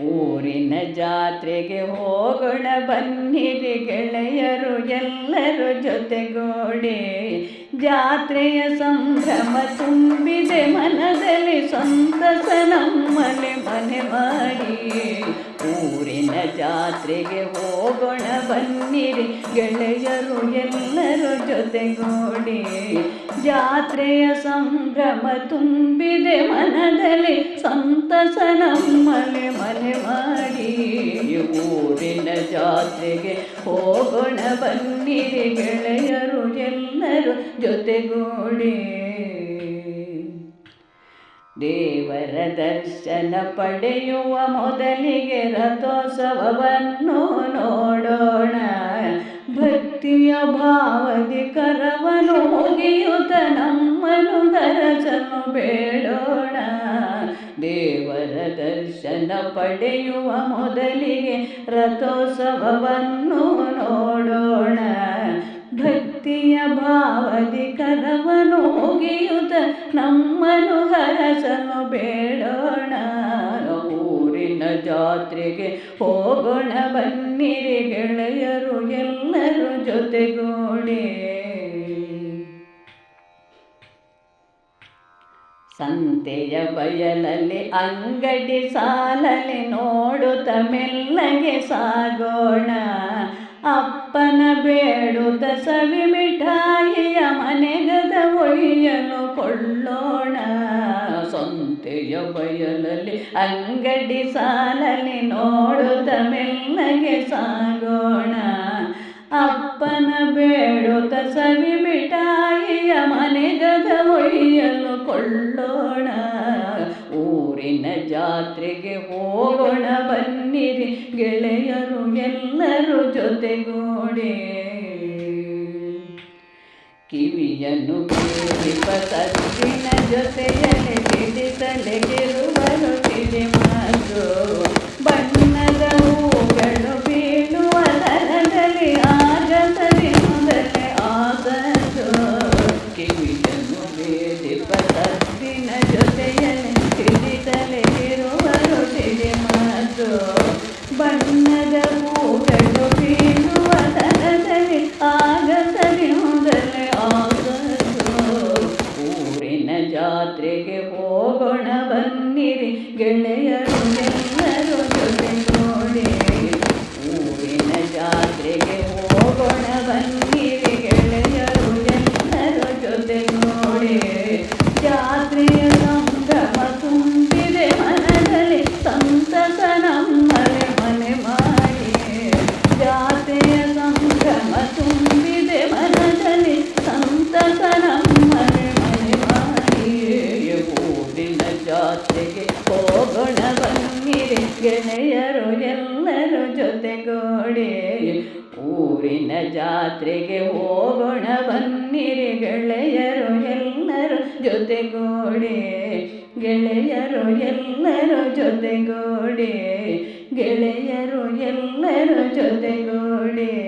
ಊರಿನ ಜಾತ್ರೆಗೆ ಹೋಗೋಣ ಬನ್ನಿರಿ ಗೆಳೆಯರು ಎಲ್ಲರೂ ಜೊತೆಗೂಡಿ. ಜಾತ್ರೆಯ ಸಂಭ್ರಮ ತುಂಬಿದೆ ಮನದಲ್ಲಿ. ಸಂತಸ ನಮ್ಮನೆ ಮನೆ ಮಾಡಿ ಊರಿನ ಜಾತ್ರೆಗೆ ಹೋಗೋಣ ಬನ್ನಿರಿ, ಗೆಳೆಯರು ಎಲ್ಲರೂ ಜೊತೆಗೂಡಿ. ಜಾತ್ರೆಯ ಸಂಭ್ರಮ ತುಂಬಿದೆ ಮನದಲ್ಲಿ, ಸಂತಸ ನಮ್ಮನೆ ಮನೆ ಮಾಡಿ ಊರಿನ ಜಾತ್ರೆಗೆ ಹೋಗೋಣ ಬನ್ನಿರಿ, ಗೆಳೆಯರು ಎಲ್ಲರೂ ಜೊತೆಗೂಡಿ. ದೇವರ ದರ್ಶನ ಪಡೆಯುವ ಮೊದಲಿಗೆ ರಥೋತ್ಸವವನ್ನು ನೋಡೋಣ. ಭಕ್ತಿಯ ಭಾವದಿ ಕರವನು ಮುಗಿಯುತ್ತ ನಮ್ಮನು ದರಸನು ಬೇಡೋಣ. ದೇವರ ದರ್ಶನ ಪಡೆಯುವ ಮೊದಲಿಗೆ ರಥೋತ್ಸವವನ್ನು ನೋಡೋಣ. ಭಕ್ತಿಯ ಭಾವದಿ ಕರವನು ಮುಗಿಯುತ್ತ ನಮ್ಮನು ಹರಸನು ಬೇಡೋಣ. ಊರಿನ ಜಾತ್ರೆಗೆ ಹೋಗೋಣ ಬನ್ನಿರಿ ಗೆಳೆಯರು ಎಲ್ಲರೂ ಜೊತೆಗೂಡಿ. ಸಂತೆಯ ಬಯಲಲ್ಲಿ ಅಂಗಡಿ ಸಾಲಲ್ಲಿ ನೋಡುತ್ತ ಮೆಲ್ಲಗೆ ಸಾಗೋಣ. ಅಪ್ಪನ ಬೇಡುತ್ತ ಸವಿ ಮಿಠಾಯಿಯ ಮನೆಗದ ಒಯ್ಯಲು ಕೊಳ್ಳೋಣ. ಸಂತೆಯ ಬಯಲಲ್ಲಿ ಅಂಗಡಿ ಸಾಲಲ್ಲಿ ನೋಡುತ್ತ ಮೆಲ್ಲಗೆ ಸಾಗೋಣ. ಅಪ್ಪನ ಬೇಡುತ್ತ ಸವಿ ಮಿಠಾಯಿಯ ಮನೆಗದ ಒಯ್ಯಲು ಕೊಳ್ಳೋಣ. ಊರಿನ ಜಾತ್ರೆಗೆ ಹೋಗೋಣ ಬನ್ನಿರಿ ಗೆಳೆಯರು. ಎಲ್ಲರೂ ಜೊತೆಗೂಡಿ. ಕಿವಿಯನ್ನು ಬೇರಿಪ ಸದ್ದಿನ ಜೊತೆಯಲ್ಲಿ ತಿಳಿಸಲೆಗಿರುವರು ತಿಳಿ ಮಾತು. ಗೆಳೆಯರು ಎಲ್ಲರೂ ಜೊತೆಗೂಡಿ ಊರಿನ ಜಾತ್ರೆಗೆ ಹೋಗೋಣ ಬನ್ನಿರಿ ಗೆಳೆಯರು ಎಲ್ಲರೂ ಜೊತೆಗೂಡಿ ಊರಿನ ಜಾತ್ರೆಗೆ ಹೋಗೋಣ ಬನ್ನಿರಿ ಗೆಳೆಯರು ಎಲ್ಲರೂ ಜೊತೆಗೂಡಿ. ಗೆಳೆಯರು ಎಲ್ಲರೂ ಜೊತೆಗೂಡಿ. ಗೆಳೆಯರು ಎಲ್ಲರೂ ಜೊತೆಗೂಡಿ.